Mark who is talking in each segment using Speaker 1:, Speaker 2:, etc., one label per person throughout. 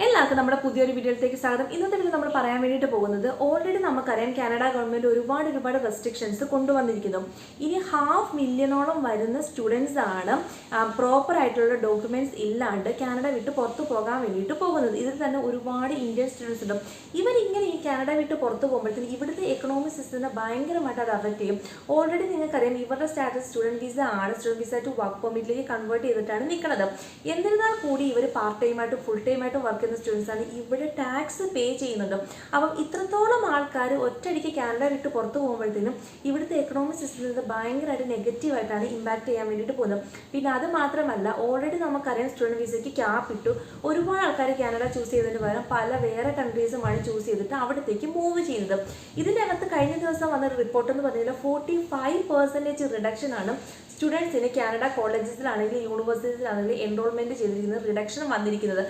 Speaker 1: and എല്ലാവർക്കും നമ്മുടെ പുതിയൊരു വീഡിയോയിലേക്ക് സ്വാഗതം. ഇന്നത്തെ വീഡിയോ നമ്മൾ പറയാൻ വേണ്ടിയിട്ട് പോകുന്നത് ഓൾറെഡി നമുക്കറിയാം കാനഡ ഗവൺമെന്റ് ഒരുപാട് ഒരുപാട് റെസ്ട്രിക്ഷൻസ് കൊണ്ടുവന്നിരിക്കുന്നു. ഇനി ഹാഫ് മില്യണോളം വരുന്ന സ്റ്റുഡൻസ് ആണ് പ്രോപ്പർ ആയിട്ടുള്ള ഡോക്യുമെന്റ്സ് ഇല്ലാണ്ട് കാനഡ വിട്ട് പുറത്ത് പോകാൻ വേണ്ടിയിട്ട് പോകുന്നത്. ഇതിൽ തന്നെ ഒരുപാട് ഇന്ത്യൻ സ്റ്റുഡൻസ് ഉണ്ട്. ഇവരിങ്ങനെ ഈ കാനഡ വിട്ട് പുറത്ത് പോകുമ്പോഴത്തേക്കും ഇവിടുത്തെ എക്കണോമിക് സിസ്റ്റത്തിനെ ഭയങ്കരമായിട്ട് അത് അഫക്റ്റ് ചെയ്യും. ഓൾറെഡി നിങ്ങൾക്കറിയാം ഇവരുടെ സ്റ്റാറ്റസ് സ്റ്റുഡന്റ് വിസ ആണ്. സ്റ്റുഡന്റ് വിസ ടു വർക്ക് പെർമിറ്റിലേക്ക് കൺവേർട്ട് ചെയ്തിട്ടാണ് നിൽക്കുന്നത് എന്നിരുന്നാൽ കൂടി ഇവർ പാർട്ട് ടൈമായിട്ട് ഫുൾ ടൈമായിട്ട് വർക്ക് ചെയ്യുന്ന സ്റ്റുഡൻസ് ഇവിടെ ടാക്സ് പേ ചെയ്യുന്നുണ്ട് അപ്പം ഇത്രത്തോളം ആൾക്കാർ ഒറ്റയടിക്ക് കാനഡ വിട്ട് പുറത്ത് പോകുമ്പോഴത്തേനും ഇവിടുത്തെ എക്കണോമിക് സിസ്റ്റത്തിൽ ഭയങ്കരമായിട്ട് നെഗറ്റീവായിട്ടാണ് ഇമ്പാക്ട് ചെയ്യാൻ വേണ്ടിയിട്ട് പോകുന്നത്. പിന്നെ അത് മാത്രമല്ല ഓൾറെഡി നമുക്കറിയാം സ്റ്റുഡന്റ് വിസയ്ക്ക് ക്യാപ് ഇട്ടു. ഒരുപാട് ആൾക്കാർ കാനഡ ചൂസ് ചെയ്തതിന് പകരം പല വേറെ കൺട്രീസുമാണ് ചൂസ് ചെയ്തിട്ട് അവിടത്തേക്ക് മൂവ് ചെയ്യുന്നത് ഇതിന്റെ അകത്ത് കഴിഞ്ഞ ദിവസം വന്ന റിപ്പോർട്ട് എന്ന് പറഞ്ഞാൽ ഫോർട്ടി ഫൈവ് പെർസെന്റേജ് റിഡക്ഷൻ ആണ് സ്റ്റുഡൻസിന് കാനഡ കോളേജസിലാണെങ്കിലും യൂണിവേഴ്സിറ്റീസിലാണെങ്കിലും എൻറോൾമെന്റ് ചെയ്തിരിക്കുന്ന റിഡക്ഷൻ വന്നിരിക്കുന്നത്.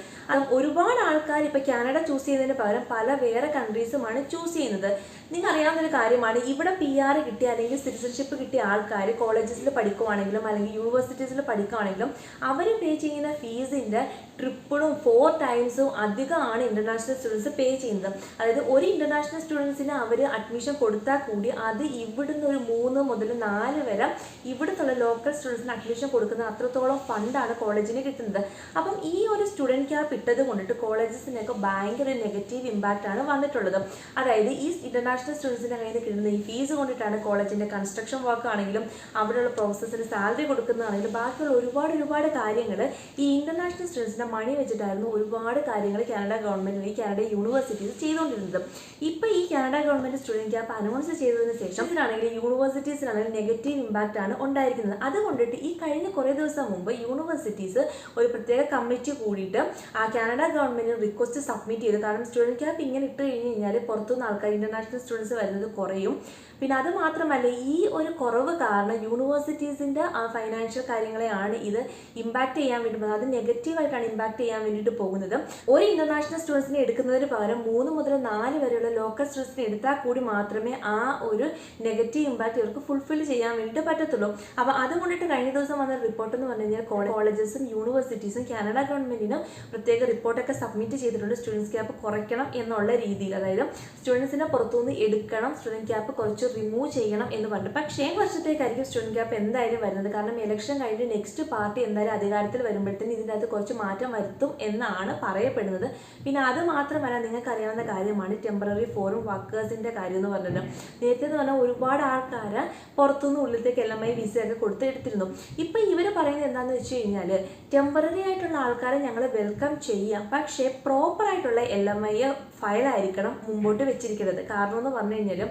Speaker 1: ഒരുപാട് ആൾക്കാർ ഇപ്പോൾ കാനഡ ചൂസ് ചെയ്യുന്നതിന് പകരം പല വേറെ കൺട്രീസുമാണ് ചൂസ് ചെയ്യുന്നത്. നിങ്ങൾ അറിയാവുന്ന ഒരു കാര്യമാണ് ഇവിടെ പി ആർ കിട്ടിയ അല്ലെങ്കിൽ സിറ്റിസൺഷിപ്പ് കിട്ടിയ ആൾക്കാർ കോളേജസിൽ പഠിക്കുവാണെങ്കിലും അല്ലെങ്കിൽ യൂണിവേഴ്സിറ്റീസിൽ പഠിക്കുകയാണെങ്കിലും അവർ പേ ചെയ്യുന്ന ഫീസിന്റെ ട്രിപ്പിളും ഫോർ ടൈംസും അധികമാണ് ഇന്റർനാഷണൽ സ്റ്റുഡൻസ് പേ ചെയ്യുന്നത്. അതായത് ഒരു ഇന്റർനാഷണൽ സ്റ്റുഡൻസിന് അവർ അഡ്മിഷൻ കൊടുത്താൽ കൂടി അത് ഇവിടുന്ന് ഒരു മൂന്ന് മുതൽ നാല് വരെ ഇവിടുത്തുള്ള ലോക്കൽ സ്റ്റുഡൻസിന് അഡ്മിഷൻ കൊടുക്കുന്ന അത്രത്തോളം ഫണ്ടാണ് കോളേജിന് കിട്ടുന്നത്. അപ്പം ഈ ഒരു സ്റ്റുഡന്റ് ക്യാപ് ഇട്ടത് കൊണ്ടിട്ട് കോളേജസിനൊക്കെ ഭയങ്കര നെഗറ്റീവ് ഇമ്പാക്റ്റ് ആണ് വന്നിട്ടുള്ളത്. അതായത് ഈ ഇന്റർനാഷണൽ സ്റ്റുഡൻസിന്റെ കയ്യിൽ നിന്ന് കിട്ടുന്ന ഈ ഫീസ് കൊണ്ടിട്ടാണ് കോളേജിന്റെ കൺസ്ട്രക്ഷൻ വർക്ക് ആണെങ്കിലും അവിടെയുള്ള പ്രൊഫസേഴ്സിന് സാലറി കൊടുക്കുന്നതാണെങ്കിലും ബാക്കിയുള്ള ഒരുപാട് ഒരുപാട് കാര്യങ്ങൾ ഈ ഇന്റർനാഷണൽ സ്റ്റുഡൻസിന്റെ മണി വെച്ചിട്ടായിരുന്നു ഒരുപാട് കാര്യങ്ങൾ കാനഡ ഗവൺമെന്റ് ഈ കാനഡ യൂണിവേഴ്സിറ്റീസ് ചെയ്തുകൊണ്ടിരുന്നത് ഇപ്പൊ ഈ Canada government student cap announce ചെയ്തതിന് ശേഷം ഇതിലാണെങ്കിലും യൂണിവേഴ്സിറ്റീസിലാണെങ്കിലും നെഗറ്റീവ് ഇമ്പാക്റ്റ് ആണ് ഉണ്ടായിരിക്കുന്നത്. അതുകൊണ്ടിട്ട് ഈ കഴിഞ്ഞ കുറേ ദിവസം മുമ്പ് യൂണിവേഴ്സിറ്റീസ് ഒരു പ്രത്യേക കമ്മിറ്റി കൂടിയിട്ട് ആ കാനഡ ഗവൺമെന്റിന് റിക്വസ്റ്റ് സബ്മിറ്റ് ചെയ്തു. കാരണം സ്റ്റുഡന്റ് ക്യാപ്പ് ഇങ്ങനെ ഇട്ട് കഴിഞ്ഞ് കഴിഞ്ഞാൽ പുറത്തുനിന്ന് ആൾക്കാർ ഇന്റർനാഷണൽ സ്റ്റുഡൻസ് വരുന്നത് കുറയും. പിന്നെ അത് മാത്രമല്ല ഈ ഒരു കുറവ് കാരണം യൂണിവേഴ്സിറ്റീസിന്റെ ആ ഫൈനാൻഷ്യൽ കാര്യങ്ങളെയാണ് ഇത് ഇമ്പാക്ട് ചെയ്യാൻ വേണ്ടി അത് നെഗറ്റീവായിട്ടാണ് ഇമ്പാക്ട് ചെയ്യാൻ വേണ്ടിയിട്ട് പോകുന്നത്. ഒരു ഇന്റർനാഷണൽ സ്റ്റുഡൻസിനെ എടുക്കുന്നതിന് പകരം മൂന്ന് മുതൽ നാല് വരെയുള്ള ലോക്കൽ സ്റ്റുഡൻസിനെ എടുത്താൽ കൂടി മാത്രമേ ആ ഒരു നെഗറ്റീവ് ഇമ്പാക്റ്റ് ഇവർക്ക് ഫുൾഫിൽ ചെയ്യാൻ വേണ്ടിയിട്ട് പറ്റത്തുള്ളൂ. അപ്പോൾ അതുകൊണ്ടിട്ട് കഴിഞ്ഞ ദിവസം വന്ന റിപ്പോർട്ട് എന്ന് പറഞ്ഞു കഴിഞ്ഞാൽ കോളേജസും യൂണിവേഴ്സിറ്റീസും കാനഡ ഗവൺമെന്റിനും പ്രത്യേക റിപ്പോർട്ടൊക്കെ സബ്മിറ്റ് ചെയ്തിട്ടുണ്ട്. സ്റ്റുഡൻസ് ക്യാപ്പ് കുറയ്ക്കണം എന്നുള്ള രീതിയിൽ. അതായത് സ്റ്റുഡൻസിനെ പുറത്തുനിന്ന് എടുക്കണം സ്റ്റുഡന്റ് ക്യാപ്പ് കുറച്ച് റിമൂവ് ചെയ്യണം എന്ന് പറഞ്ഞു പക്ഷേ വർഷത്തേക്കായിരിക്കും സ്റ്റുഡന്റ് ക്യാപ്പ് എന്തായാലും വരുന്നത്. കാരണം ഇലക്ഷൻ കഴിഞ്ഞ് നെക്സ്റ്റ് പാർട്ടി എന്തായാലും അധികാരത്തിൽ വരുമ്പോഴത്തേന് ഇതിന്റെ അകത്ത് കുറച്ച് മാറ്റം വരുത്തും എന്നാണ് പറയപ്പെടുന്നത്. പിന്നെ അത് മാത്രമല്ല നിങ്ങൾക്ക് അറിയാവുന്ന കാര്യമാണ് ടെമ്പററി ഫോറും വർക്കേഴ്സിന്റെ കാര്യം എന്ന് പറഞ്ഞത് നേരത്തെ എന്ന് പറഞ്ഞാൽ ഒരുപാട് ആൾക്കാർ പുറത്തുനിന്ന് ഉള്ളിലത്തേക്ക് എല്ലാം ഐ വിസയൊക്കെ കൊടുത്ത് എടുത്തിരുന്നു ഇപ്പം ഇവർ പറയുന്നത് എന്താണെന്ന് വെച്ച് കഴിഞ്ഞാൽ ടെമ്പററി ആയിട്ടുള്ള ആൾക്കാരെ ഞങ്ങൾ വെൽക്കം ചെയ്യാം. പക്ഷേ പ്രോപ്പർ ആയിട്ടുള്ള എൽ എം ഐ ഫയലായിരിക്കണം മുമ്പോട്ട് വെച്ചിരിക്കുന്നത്. കാരണം എന്ന് പറഞ്ഞു കഴിഞ്ഞാൽ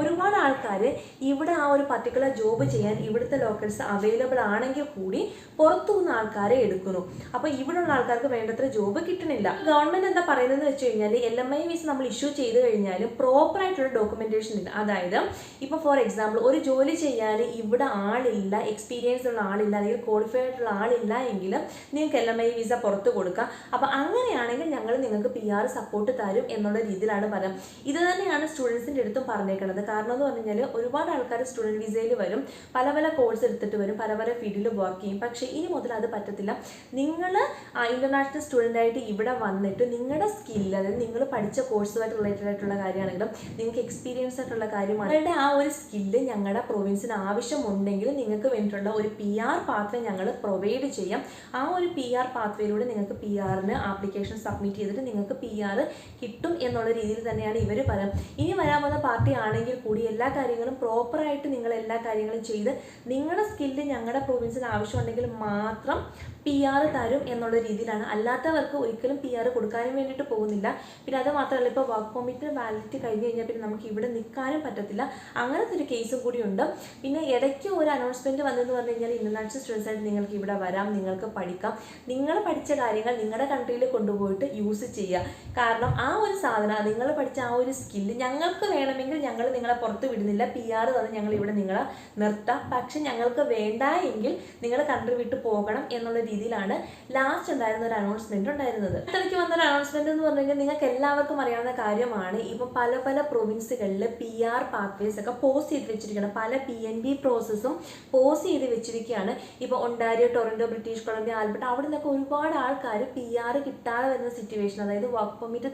Speaker 1: ഒരുപാട് ആൾക്കാർ ഇവിടെ ആ ഒരു പർട്ടിക്കുലർ ജോബ് ചെയ്യാൻ ഇവിടുത്തെ ലോക്കൽസ് അവൈലബിൾ ആണെങ്കിൽ കൂടി പുറത്തുനിന്ന് ആൾക്കാരെ എടുക്കുന്നു. അപ്പോൾ ഇവിടെയുള്ള ആൾക്കാർക്ക് വേണ്ടത്ര ജോബ് കിട്ടണില്ല. ഗവൺമെന്റ് എന്താ പറയുന്നതെന്ന് വെച്ച് കഴിഞ്ഞാൽ എൽ എം ഐ വിസ് നമ്മൾ ഇഷ്യൂ ചെയ്ത് കഴിഞ്ഞാൽ പ്രോപ്പറായിട്ടുള്ള ഡോക്യുമെന്റേഷൻ ഇല്ല. അതായത് ഇപ്പോൾ ഫോർ എക്സാമ്പിൾ ഒരു ജോലി ചെയ്യാൻ ഇവിടെ ആളില്ല എക്സ്പീരിയൻസ് ഉള്ള ആളില്ല അല്ലെങ്കിൽ ക്വാളിഫൈഡ് ആയിട്ടുള്ള ആളില്ല എങ്കിൽ നിങ്ങൾക്ക് എൽ എം ഐ വിസ പുറത്ത് കൊടുക്കാം. അപ്പോൾ അങ്ങനെയാണെങ്കിൽ ഞങ്ങൾ നിങ്ങൾക്ക് പി ആർ സപ്പോർട്ട് തരും. എന്നുള്ള രീതിയിലാണ് പറയാം ഇത് തന്നെയാണ് സ്റ്റുഡൻസിന്റെ അടുത്തും പറഞ്ഞേക്കുന്നത് കാരണം എന്ന് പറഞ്ഞു കഴിഞ്ഞാൽ ഒരുപാട് ആൾക്കാർ സ്റ്റുഡന്റ് വിസയിൽ വരും. പല പല കോഴ്സ് എടുത്തിട്ട് വരും. പല പല ഫീൽഡിൽ വർക്ക് ചെയ്യും. പക്ഷേ ഇനി മുതൽ അത് പറ്റത്തില്ല. നിങ്ങൾ ഇന്റർനാഷണൽ സ്റ്റുഡന്റ് ആയിട്ട് ഇവിടെ വന്നിട്ട് നിങ്ങളുടെ സ്കില്ല് അതായത് നിങ്ങൾ പഠിച്ച കോഴ്സുമായിട്ട് റിലേറ്റഡ് ആയിട്ടുള്ള കാര്യമാണെങ്കിലും നിങ്ങൾക്ക് എക്സ്പീരിയൻസ് ആയിട്ടുള്ള കാര്യമാണ്. നിങ്ങളുടെ ആ ഒരു സ്കില്ല് ഞങ്ങളുടെ പ്രൊവിൻസിന് ആവശ്യമുണ്ടെങ്കിൽ നിങ്ങൾക്ക് വേണ്ടിയിട്ടുള്ള ഒരു പി ആർ പാത്വേ ഞങ്ങൾ പ്രൊവൈഡ് ചെയ്യാം. ആ ഒരു പി ആർ പാത്വേയിലൂടെ നിങ്ങൾക്ക് പി ആറിന് ആപ്ലിക്കേഷൻ സബ്മിറ്റ് ചെയ്തിട്ട് നിങ്ങൾക്ക് പി ആർ കിട്ടും. എന്നുള്ള രീതിയിൽ തന്നെയാണ് ഇവർ പറയാം. ഇനി വരാൻ പോകുന്ന പാർട്ടി ആണെങ്കിൽ കൂടി എല്ലാ കാര്യങ്ങളും പ്രോപ്പറായിട്ട് നിങ്ങൾ എല്ലാ കാര്യങ്ങളും ചെയ്ത് നിങ്ങളുടെ സ്കില്ല് ഞങ്ങളുടെ പ്രൊവിൻസിന് ആവശ്യമുണ്ടെങ്കിൽ മാത്രം പി ആർ തരും എന്നുള്ള രീതിയിലാണ്. അല്ലാത്തവർക്ക് ഒരിക്കലും പി ആർ കൊടുക്കാനും വേണ്ടിയിട്ട് പോകുന്നില്ല. പിന്നെ അത് മാത്രമല്ല ഇപ്പോൾ വർക്ക് പെർമിറ്റ് വാലിഡിറ്റി കഴിഞ്ഞ് കഴിഞ്ഞാൽ പിന്നെ നമുക്ക് ഇവിടെ നിൽക്കാനും പറ്റത്തില്ല. അങ്ങനത്തെ ഒരു കേസും കൂടി ഉണ്ട്. പിന്നെ ഇടയ്ക്ക് ഒരു അനൗൺസ്മെന്റ് വന്നതെന്ന് പറഞ്ഞു കഴിഞ്ഞാൽ ഇന്റർനാഷണൽ സ്റ്റുഡൻസ് ആയിട്ട് നിങ്ങൾക്ക് ഇവിടെ വരാം നിങ്ങൾക്ക് പഠിക്കാം. നിങ്ങൾ പഠിച്ച കാര്യങ്ങൾ നിങ്ങളുടെ കൺട്രിയിൽ കൊണ്ടുപോയിട്ട് യൂസ് ചെയ്യുക. കാരണം ആ ഒരു സാധനം. നിങ്ങൾ പഠിച്ച ആ ഒരു സ്കില്ല് ഞങ്ങൾക്ക് വേണമെങ്കിൽ ഞങ്ങൾ നിങ്ങളെ പുറത്ത് വിടുന്നില്ല. പി ആർ തന്നെ ഞങ്ങൾ ഇവിടെ നിങ്ങളെ നിർത്താം. പക്ഷെ ഞങ്ങൾക്ക് വേണ്ട എങ്കിൽ നിങ്ങൾ കൺട്രി വിട്ട് പോകണം എന്നുള്ള രീതിയിലാണ് ലാസ്റ്റ് ഉണ്ടായിരുന്ന ഒരു അനൗൺസ്മെന്റ് ഉണ്ടായിരുന്നത്. ഇടയ്ക്ക് വന്ന ഒരു അനൗൺസ്മെന്റ് എന്ന് പറഞ്ഞു കഴിഞ്ഞാൽ നിങ്ങൾക്ക് എല്ലാവർക്കും അറിയാവുന്ന കാര്യമാണ്. ഇപ്പോൾ പല പല പ്രൊവിൻസുകളിൽ പി ആർ പാത്വേസ് ഒക്കെ പോസ് ചെയ്ത് വെച്ചിരിക്കണം പല പി എൻ ബി പ്രോസസ്സും പോസ് ചെയ്ത് വെച്ചിരിക്കുകയാണ്. ഇപ്പോൾ Ontario Toronto British Columbia Alberta അവിടെ നിന്നൊക്കെ ഒരുപാട് ആൾക്കാർ പി ആർ കിട്ടാതെ വരുന്ന സിറ്റുവേഷൻ അതായത് വർക്ക് പെർമിറ്റ്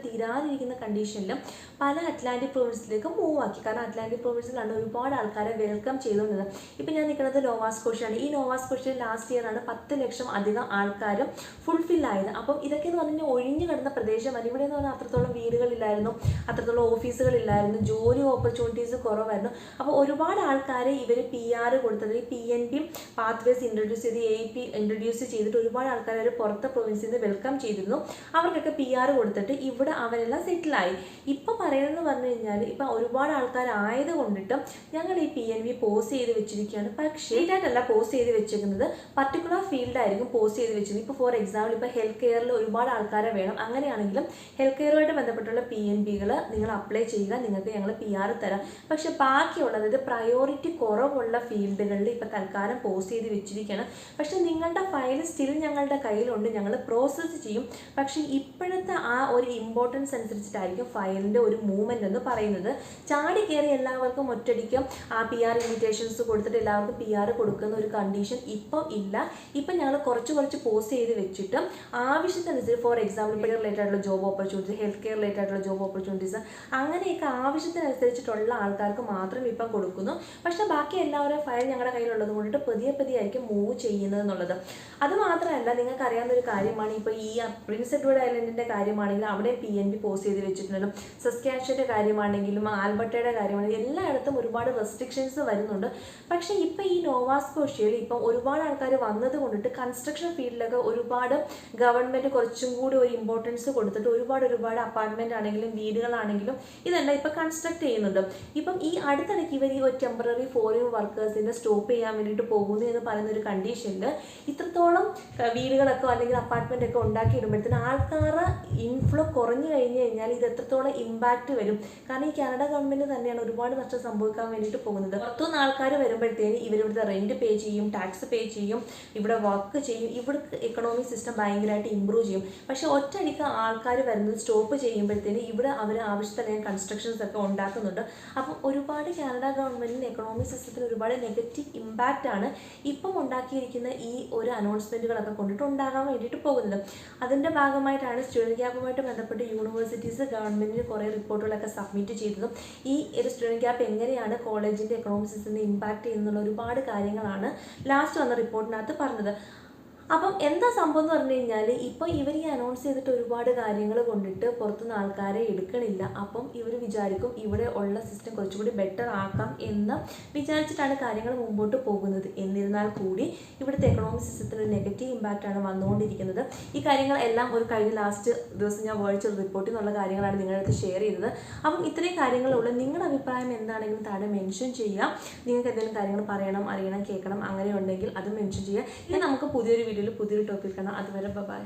Speaker 1: തീരാതിരിക്കുന്ന കണ്ടീഷനിലും പല അറ്റ്ലാന്റിക് പ്രൊവിൻസിലേക്ക് മൂവ് ആക്കി. കാരണം അറ്റ്ലാന്റിക് പ്രൊവിൻസിലാണ് ഒരുപാട് ആൾക്കാരെ വെൽക്കം ചെയ്തുകൊണ്ടത് ഇപ്പം ഞാൻ നിൽക്കുന്നത് നോവാസ്കോഷയാണ് ഈ നോവാസ്കോഷയിൽ ലാസ്റ്റ് ഇയർ ആണ് പത്ത് ലക്ഷം അധികം ആൾക്കാരും ഫുൾഫിൽ ആയത്. അപ്പം ഇതൊക്കെ എന്ന് പറഞ്ഞാൽ ഒഴിഞ്ഞു കിടന്ന പ്രദേശമാണ് ഇവിടെ എന്ന് പറഞ്ഞാൽ അത്രത്തോളം വീടുകളില്ലായിരുന്നു അത്രത്തോളം ഓഫീസുകളില്ലായിരുന്നു ജോലി ഓപ്പർച്യൂണിറ്റീസ് കുറവായിരുന്നു. അപ്പോൾ ഒരുപാട് ആൾക്കാരെ ഇവർ പി ആർ കൊടുത്തത് P N P pathways introduce ചെയ്ത് എ പി ഇൻട്രൊഡ്യൂസ് ചെയ്തിട്ട് ഒരുപാട് ആൾക്കാരെ പുറത്തെ പ്രൊവിൻസിൽ നിന്ന് വെൽക്കം ചെയ്തിരുന്നു. അവർക്കൊക്കെ പി ആർ കൊടുത്തിട്ട് ഇവിടെ അവരെല്ലാം സെറ്റിലായി ഇപ്പം പറയുന്നതെന്ന് പറഞ്ഞു കഴിഞ്ഞാൽ ഇപ്പം ഒരുപാട് ആൾക്കാരായത് കൊണ്ടിട്ടും ഞങ്ങൾ ഈ പി എൻ വി പോസ് ചെയ്ത് വെച്ചിരിക്കുകയാണ്. പക്ഷേ ഇതായിട്ടല്ല പോസ് ചെയ്ത് വെച്ചിരിക്കുന്നത് പർട്ടിക്കുലർ ഫീൽഡായിരിക്കും പോസ് ചെയ്ത് വെച്ചിരുന്നത് ഇപ്പോൾ ഫോർ എക്സാമ്പിൾ ഇപ്പോൾ ഹെൽത്ത് കെയറിൽ ഒരുപാട് ആൾക്കാരെ വേണം. അങ്ങനെയാണെങ്കിലും ഹെൽത്ത് കെയറുമായിട്ട് ബന്ധപ്പെട്ടുള്ള പി എൻ ബികൾ നിങ്ങൾ അപ്ലൈ ചെയ്യുക. നിങ്ങൾക്ക് ഞങ്ങൾ പി ആർ തരാം. പക്ഷേ ബാക്കിയുള്ള അതായത് പ്രയോറിറ്റി കുറവുള്ള ഫീൽഡുകളിൽ ഇപ്പോൾ തൽക്കാലം പോസ്റ്റ് ചെയ്ത് വെച്ചിരിക്കുകയാണ്. പക്ഷെ നിങ്ങളുടെ ഫയൽ സ്റ്റിൽ ഞങ്ങളുടെ കയ്യിലുണ്ട്. ഞങ്ങൾ പ്രോസസ്സ് ചെയ്യും. പക്ഷേ ഇപ്പോഴത്തെ ആ ഒരു ഇമ്പോർട്ടൻസ് അനുസരിച്ചിട്ടായിരിക്കും ഫയലിന്റെ ഒരു മൂവ്മെന്റ് എന്ന് പറയുന്നത്. ചാടി കയറി എല്ലാവർക്കും ഒറ്റടിക്കും ആ പി ആർ ഇൻവിറ്റേഷൻസ് കൊടുത്തിട്ട് എല്ലാവർക്കും പി ആർ കൊടുക്കുന്ന ഒരു കണ്ടീഷൻ ഇപ്പം ഇല്ല. ഇപ്പം ഞങ്ങൾ കുറച്ച് കുറച്ച് പോസ്റ്റ് ചെയ്ത് വെച്ചിട്ട് ആവശ്യത്തിനനുസരിച്ച് ഫോർ എക്സാമ്പിൾ ഇപ്പോൾ റിലേറ്റഡ് ആയിട്ടുള്ള job opportunities health care related ആയിട്ടുള്ള ജോബ് ഓപ്പർച്യൂണിറ്റീസ് അങ്ങനെയൊക്കെ ആവശ്യത്തിനനുസരിച്ചിട്ടുള്ള ആൾക്കാർക്ക് മാത്രം ഇപ്പം കൊടുക്കുന്നു. പക്ഷേ ബാക്കി എല്ലാവരും ഫയൽ ഞങ്ങളുടെ കയ്യിലുള്ളത് കൊണ്ടിട്ട് പതിയെ പതിയെ ആയിരിക്കും മൂവ് ചെയ്യുന്നത് എന്നുള്ളത്. അത് മാത്രമല്ല നിങ്ങൾക്ക് അറിയാവുന്ന ഒരു കാര്യമാണ് ഇപ്പോൾ ഈ പ്രിൻസ് എഡ്വേർഡ് ഐലൻഡിന്റെ കാര്യമാണെങ്കിൽ അവിടെ പി എൻ ബി പോസ്റ്റ് ചെയ്ത് വെച്ചിട്ടുണ്ടല്ലോ. സസ്കാഷന്റെ കാര്യമാണെങ്കിലും ആൽബർട്ടയുടെ കാര്യമാണെങ്കിലും എല്ലായിടത്തും ഒരുപാട് റെസ്ട്രിക്ഷൻസ് വരുന്നുണ്ട്. പക്ഷേ ഇപ്പം ഈ നോവാസ്കോഷ്യയിൽ ഇപ്പം ഒരുപാട് ആൾക്കാർ വന്നത് കൊണ്ടിട്ട് കൺസ്ട്രക്ഷൻ ഫീൽഡിലൊക്കെ ഒരുപാട് ഗവൺമെന്റ് കുറച്ചും കൂടി ഒരു ഇമ്പോർട്ടൻസ് കൊടുത്തിട്ട് ഒരുപാട് ഒരുപാട് അപ്പാർട്ട്മെന്റ് ആണെങ്കിലും വീടുകളാണെങ്കിലും ഇതെല്ലാം ഇപ്പം കൺസ്ട്രക്ട് ചെയ്യുന്നുണ്ട്. ഇപ്പം ഈ അടുത്തിടയ്ക്ക് ഇവർ ഈ ഒരു ടെമ്പററി ഫോറിൻ വർക്കേഴ്സിനെ സ്റ്റോപ്പ് ചെയ്യാൻ വേണ്ടിയിട്ട് പോകുന്നു എന്ന് പറയുന്ന ഒരു കണ്ടീഷനിൽ ഇത്രത്തോളം വീടുകളൊക്കെ അല്ലെങ്കിൽ അപ്പാർട്ട്മെന്റ് ഒക്കെ ഉണ്ടാക്കി ഇടുമ്പോഴത്തേന് ആൾക്കാരുടെ ഇൻഫ്ലോ കുറഞ്ഞു കഴിഞ്ഞു കഴിഞ്ഞാൽ ഇത് എത്രത്തോളം ഇമ്പാക്റ്റ് വരും? കാരണം ഈ കാനഡ ഗവൺമെന്റ് തന്നെയാണ് ഒരുപാട് നഷ്ടം സംഭവിക്കാൻ വേണ്ടിയിട്ട് പോകുന്നത്. പുറത്തുനിന്ന് ആൾക്കാർ വരുമ്പോഴത്തേന് ഇവരിവിടുത്തെ റെന്റ് പേ ചെയ്യും ടാക്സ് പേ ചെയ്യും ഇവിടെ വർക്ക് ചെയ്യും. ഇവിടുത്തെ എക്കണോമിക് സിസ്റ്റം ഭയങ്കരമായിട്ട് ഇമ്പ്രൂവ് ചെയ്യും. പക്ഷേ ഒറ്റയടിക്ക് ആൾക്കാർ വരുന്നത് സ്റ്റോപ്പ് ചെയ്യുമ്പോഴത്തേന് ഇവിടെ അവർ ആവശ്യത്തിന് കൺസ്ട്രക്ഷൻസ് ഒക്കെ ഉണ്ടാക്കുന്നുണ്ട്. അപ്പം ഒരുപാട് കാനഡ ഗവൺമെന്റിന് എക്കണോമിക് സിസ്റ്റത്തിന് ഒരുപാട് നെഗറ്റീവ് ഇമ്പാക്റ്റ് ആണ്. ഇപ്പം ഉണ്ടാക്കിയിരിക്കുന്ന ഈ ഒരു അനൗൺസ്മെന്റുകളൊക്കെ കൊണ്ടിട്ട് ഉണ്ടാകാൻ വേണ്ടിയിട്ട് പോകുന്നത്. അതിന്റെ ഭാഗമായിട്ടാണ് സ്റ്റുഡന്റ് ഗ്യാപ്പുമായിട്ട് ബന്ധപ്പെട്ട് യൂണിവേഴ്സിറ്റീസ് ഗവൺമെന്റിന് കുറേ റിപ്പോർട്ടുകളൊക്കെ സബ്മിറ്റ് ചെയ്തതും. ഈ ഒരു സ്റ്റുഡന്റ് ഗ്യാപ്പ് എങ്ങനെയാണ് കോളേജിന്റെ എക്കണോമിക് സിസ്റ്റത്തിനെ ഇമ്പാക്റ്റ് ചെയ്യുന്നുള്ള ഒരുപാട് കാര്യങ്ങളാണ് ലാസ്റ്റ് വന്ന റിപ്പോർട്ടിനകത്ത് പറഞ്ഞത്. അപ്പം എന്താ സംഭവം എന്ന് പറഞ്ഞു കഴിഞ്ഞാൽ ഇപ്പോൾ ഇവർ ഈ അനൗൺസ് ചെയ്തിട്ട് ഒരുപാട് കാര്യങ്ങൾ കൊണ്ടിട്ട് പുറത്തുനിന്ന് ആൾക്കാരെ എടുക്കണില്ല. അപ്പം ഇവർ വിചാരിക്കും ഇവിടെ ഉള്ള സിസ്റ്റം കുറച്ചുകൂടി ബെറ്റർ ആക്കാം എന്ന് വിചാരിച്ചിട്ടാണ് കാര്യങ്ങൾ മുമ്പോട്ട് പോകുന്നത്. എന്നിരുന്നാൽ കൂടി ഇവിടുത്തെ എക്കണോമിക് സിസ്റ്റത്തിൽ നെഗറ്റീവ് ഇമ്പാക്റ്റ് ആണ് വന്നുകൊണ്ടിരിക്കുന്നത്. ഈ കാര്യങ്ങളെല്ലാം ഒരു കഴിഞ്ഞ ലാസ്റ്റ് ദിവസം ഞാൻ വായിച്ച റിപ്പോർട്ടിൽ നിന്നുള്ള കാര്യങ്ങളാണ് നിങ്ങളുടെ അടുത്ത് ഷെയർ ചെയ്തത്. അപ്പം ഇത്രയും കാര്യങ്ങളുള്ള നിങ്ങളുടെ അഭിപ്രായം എന്താണെങ്കിലും താഴെ മെൻഷൻ ചെയ്യുക നിങ്ങൾക്ക് എന്തെങ്കിലും കാര്യങ്ങൾ പറയണം അറിയണം കേൾക്കണം അങ്ങനെ ഉണ്ടെങ്കിൽ അത് മെൻഷൻ ചെയ്യുക ഇനി നമുക്ക് പുതിയൊരു വീഡിയോയിൽ പുതിയൊരു ടോപ്പിക് കാണാം അതുവരെ ബൈ